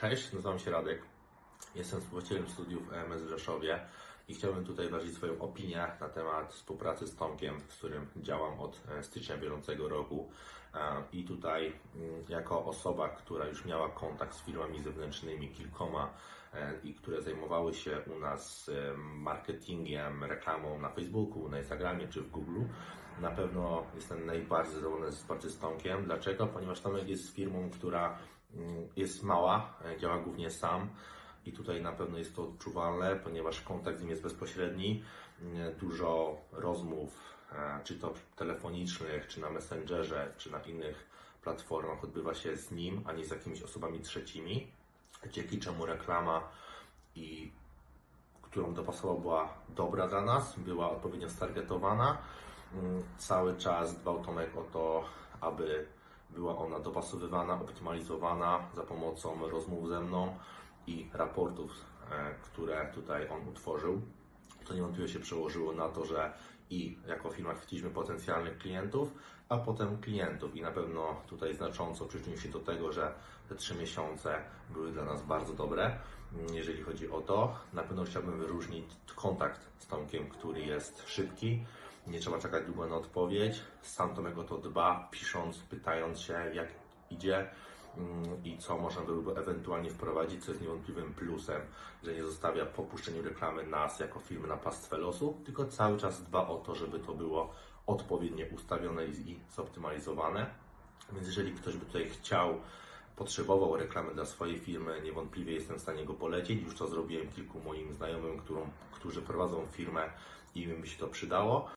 Cześć, nazywam się Radek. Jestem współwłaścicielem studiów EMS w Rzeszowie i chciałbym tutaj wyrazić swoją opinię na temat współpracy z Tomkiem, z którym działam od e, stycznia bieżącego roku. E, I tutaj, mm, jako osoba, która już miała kontakt z firmami zewnętrznymi, kilkoma, e, i które zajmowały się u nas marketingiem, reklamą na Facebooku, na Instagramie czy w Google, na pewno jestem najbardziej zadowolony z współpracy z Tomkiem. Dlaczego? Ponieważ Tomek jest firmą, która jest mała, e, działa głównie sam i tutaj na pewno jest to odczuwalne, ponieważ kontakt z nim jest bezpośredni. Mm, Dużo rozmów, e, czy to telefonicznych, czy na Messengerze, czy na innych platformach odbywa się z nim, a nie z jakimiś osobami trzecimi, dzięki czemu reklama i którą dopasował była dobra dla nas, była odpowiednio stargetowana. Mm, Cały czas dbał Tomek o to, aby była ona dopasowywana, optymalizowana za pomocą rozmów ze mną i raportów, e, które tutaj on utworzył. To niewątpliwie się przełożyło na to, że i jako firma chwyciliśmy potencjalnych klientów, a potem klientów i na pewno tutaj znacząco przyczynił się do tego, że te trzy miesiące były dla nas bardzo dobre, jeżeli chodzi o to. Na pewno chciałbym wyróżnić kontakt z Tomkiem, który jest szybki, nie trzeba czekać długo na odpowiedź. Sam Tomek o to dba, pisząc, pytając się, jak idzie i co można byłoby ewentualnie wprowadzić, co jest niewątpliwym plusem, że nie zostawia po puszczeniu reklamy nas jako firmy na pastwę losu, tylko cały czas dba o to, żeby to było odpowiednio ustawione i zoptymalizowane. Więc jeżeli ktoś by tutaj chciał, potrzebował reklamy dla swojej firmy, niewątpliwie jestem w stanie go polecić. Już to zrobiłem kilku moim znajomym, którą, którzy prowadzą firmę i im się to przydało.